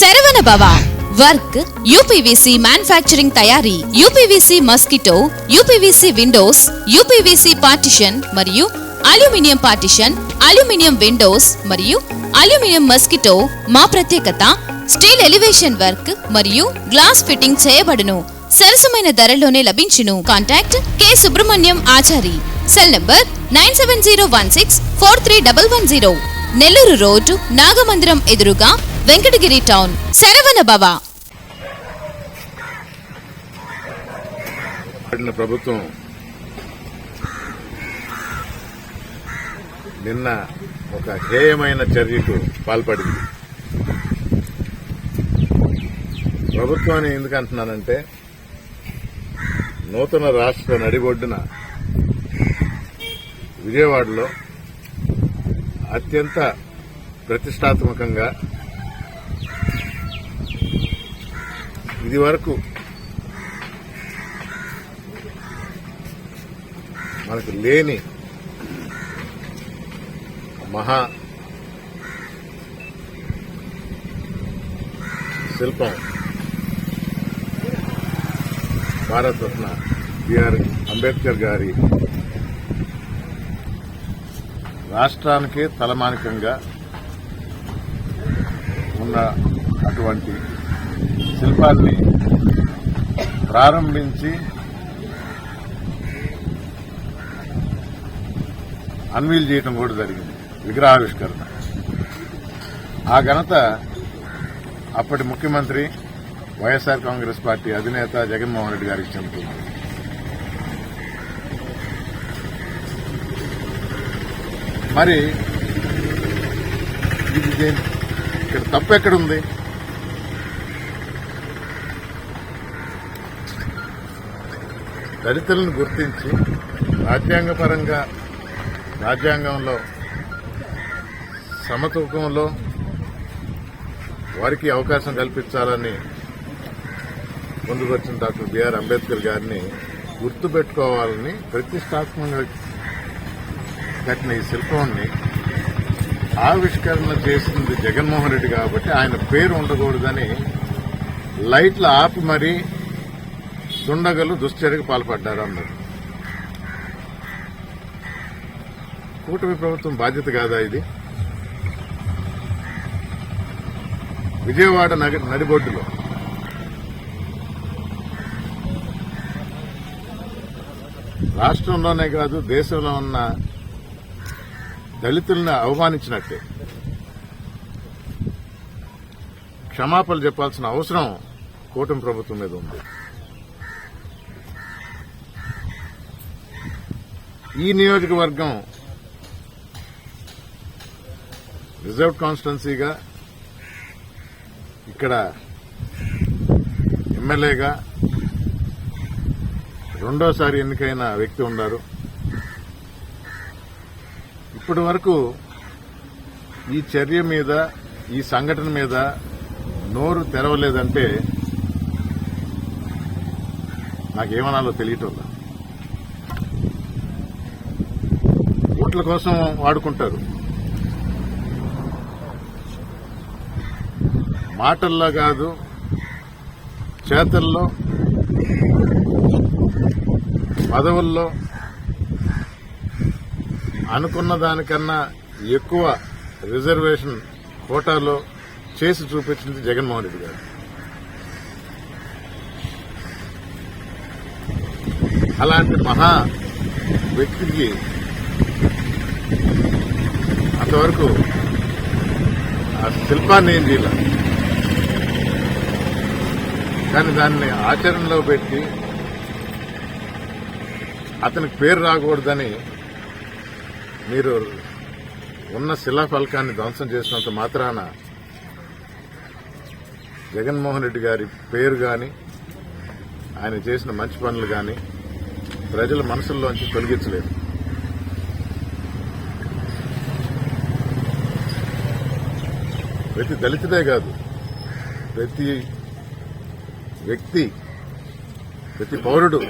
Sharavana Bhava work UPVC manufacturing తయారీ UPVC mosquito UPVC windows UPVC partition మరియు aluminium partition aluminium windows మరియు aluminium mosquito మా ప్రత్యేకత. Steel elevation work మరియు glass fitting చేయబడును. సరసమైన ధరలోనే లభించును. Contact K Subrahmanyam Achari cell number nine seven zero one six four three double one zero. Nellore road Nagamandiram ఎదురుగా వెంకటగిరి టౌన్. శరవణ భవ. ప్రభుత్వం నిన్న ఒక హేయమైన చర్యకు పాల్పడింది. ప్రభుత్వాన్ని ఎందుకు అంటున్నానంటే నూతన రాష్ట్ర నడిబొడ్డున విజయవాడలో అత్యంత ప్రతిష్టాత్మకంగా ఇది వరకు మనకు లేని మహా శిల్పం భారతరత్న బిఆర్ అంబేద్కర్ గారి రాష్ట్రానికే తలమానికంగా ఉన్న అటువంటి శిల్పాన్ని ప్రారంభించి అన్వీల్ చేయటం కూడా జరిగింది. విగ్రహావిష్కరణ. ఆ ఘనత అప్పటి ముఖ్యమంత్రి వైఎస్ఆర్ కాంగ్రెస్ పార్టీ అధినేత జగన్మోహన్ రెడ్డి గారికి చెందుతుంది. మరి ఇది ఇక్కడ తప్పు ఎక్కడుంది దళితులను గుర్తించి రాజ్యాంగపరంగా రాజ్యాంగంలో సమతూకంలో వారికి అవకాశం కల్పించాలని ముందుకొచ్చిన డాక్టర్ బిఆర్ అంబేద్కర్ గారిని గుర్తుపెట్టుకోవాలని ప్రతిష్టాత్మకంగా కట్టిన ఈ శిల్పాన్ని ఆవిష్కరణ చేసింది జగన్మోహన్ రెడ్డి కాబట్టి ఆయన పేరు ఉండకూడదని లైట్లు ఆపి మరీ దుండగలు దుశ్చర్యకు పాల్పడ్డారు అందరు. కూటమి ప్రభుత్వం బాధ్యత కాదా ఇది? విజయవాడ నగ నడిబొడ్డులో. రాష్ట్రంలోనే కాదు దేశంలో ఉన్న దళితులను అవమానించినట్టే. క్షమాపణలు చెప్పాల్సిన అవసరం కూటమి ప్రభుత్వం మీద ఉంది. ఈ నియోజకవర్గం రిజర్వ్ కాన్స్టిట్యున్సీగా ఇక్కడ ఎమ్మెల్యేగా రెండోసారి ఎన్నికైన వ్యక్తి ఉన్నారు ఇప్పటి వరకు ఈ చర్య మీద ఈ సంఘటన మీద నోరు తెరవలేదంటే నాకేమనాలో తెలియటం ఓట్ల కోసం వాడుకుంటారు. మాటల్లో కాదు చేతల్లో పదవుల్లో అనుకున్న దానికన్నా ఎక్కువ రిజర్వేషన్ కోటాలో చేసి చూపించింది జగన్మోహన్ రెడ్డి గారు. అలాంటి మహా వ్యక్తికి అంతవరకు ఆ శిల్పాన్ని ఏం చేయాలి. కానీ దాన్ని ఆచరణలో పెట్టి అతనికి పేరు రాకూడదని మీరు ఉన్న శిలాఫలకాన్ని ధ్వంసం చేసినంత మాత్రాన జగన్మోహన్ రెడ్డి గారి పేరు గాని ఆయన చేసిన మంచి పనులు కానీ ప్రజల మనసుల్లోంచి తొలగించలేదు. ప్రతి దళితుడే కాదు ప్రతి వ్యక్తి ప్రతి పౌరుడు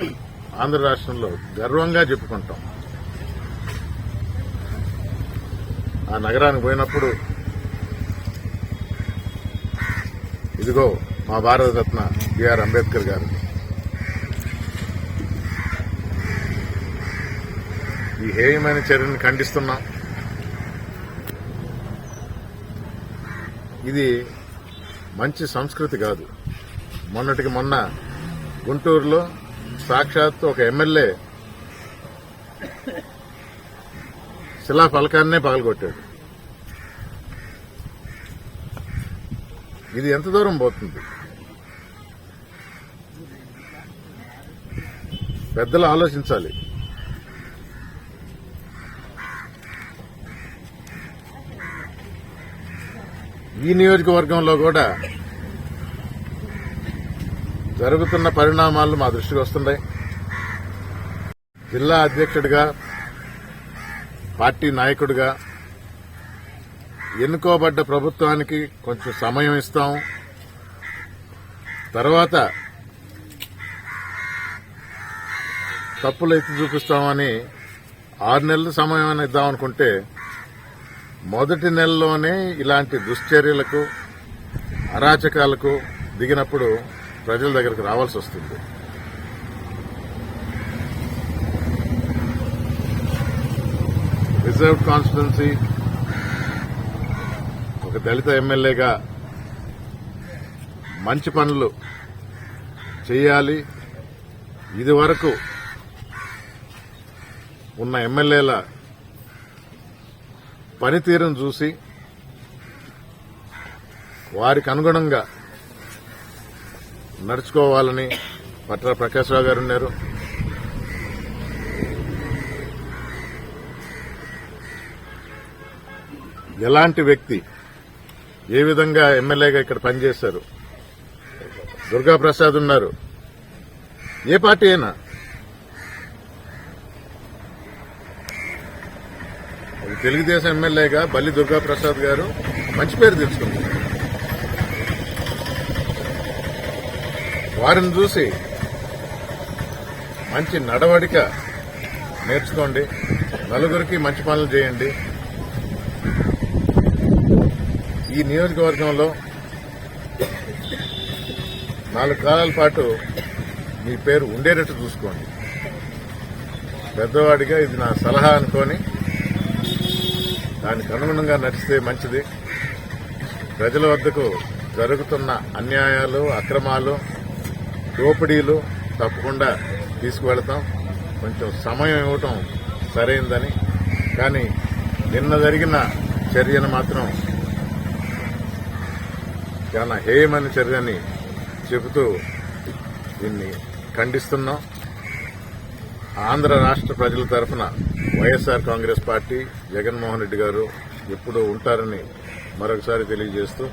ఆంధ్ర రాష్ట్రంలో గర్వంగా చెప్పుకుంటాం. ఆ నగరానికి పోయినప్పుడు ఇదిగో మా భారతరత్న బిఆర్ అంబేద్కర్ గారు. ఈ హేయమైన చర్యను ఖండిస్తున్నాం. ఇది మంచి సంస్కృతి కాదు. మొన్నటికి మొన్న గుంటూరులో సాక్షాత్తు ఒక ఎమ్మెల్యే శిలా ఫలకాన్నే పగలగొట్టాడు. ఇది ఎంత దూరం పోతుంది? పెద్దలు ఆలోచించాలి. ఈ నియోజకవర్గంలో కూడా జరుగుతున్న పరిణామాలు మా దృష్టికి వస్తున్నాయి. జిల్లా అధ్యక్షుడిగా పార్టీ నాయకుడిగా ఎన్నుకోబడ్డ ప్రభుత్వానికి కొంచెం సమయం ఇస్తాం. తర్వాత తప్పులు ఎత్తి చూపిస్తామని ఆరు నెలల సమయం ఇద్దాం అనుకుంటే మొదటి నెలలోనే ఇలాంటి దుశ్చర్యలకు అరాచకాలకు దిగినప్పుడు ప్రజల దగ్గరకు రావాల్సి వస్తుంది. రిజర్వ్ కాన్స్టిట్యున్సీ ఒక దళిత ఎమ్మెల్యేగా మంచి పనులు చేయాలి. ఇది వరకు ఉన్న ఎమ్మెల్యేల పనితీరును చూసి వారికి అనుగుణంగా నడుచుకోవాలని పట్ల ప్రకాశ్రావు గారు ఉన్నారు. ఎలాంటి వ్యక్తి ఏ విధంగా ఎమ్మెల్యేగా ఇక్కడ పనిచేశారు? దుర్గాప్రసాద్ ఉన్నారు. ఏ పార్టీ అయినా? తెలుగుదేశం ఎమ్మెల్యేగా బల్లి దుర్గాప్రసాద్ గారు మంచి పేరు తెచ్చుకున్నారు వారిని చూసి మంచి నడవడిక నేర్చుకోండి. నలుగురికి మంచి పనులు చేయండి. ఈ నియోజకవర్గంలో నాలుగు కాలాల పాటు మీ పేరు ఉండేటట్టు చూసుకోండి. పెద్దవాడిగా ఇది నా సలహా అనుకొని దానికి అనుగుణంగా నడిస్తే మంచిది. ప్రజల వద్దకు జరుగుతున్న అన్యాయాలు అక్రమాలు దోపిడీలు తప్పకుండా తీసుకువెళతాం. కొంచెం సమయం ఇవ్వటం సరైందని. కానీ నిన్న జరిగిన చర్యను మాత్రం చాలా హేయమైన చర్యని చెబుతూ దీన్ని ఖండిస్తున్నాం. ఆంధ్ర రాష్ట్ర ప్రజల తరఫున YSR Congress party Jaganmohan Reddy garu ఎప్పుడూ ఉంటారని మరొకసారి తెలియజేస్తూ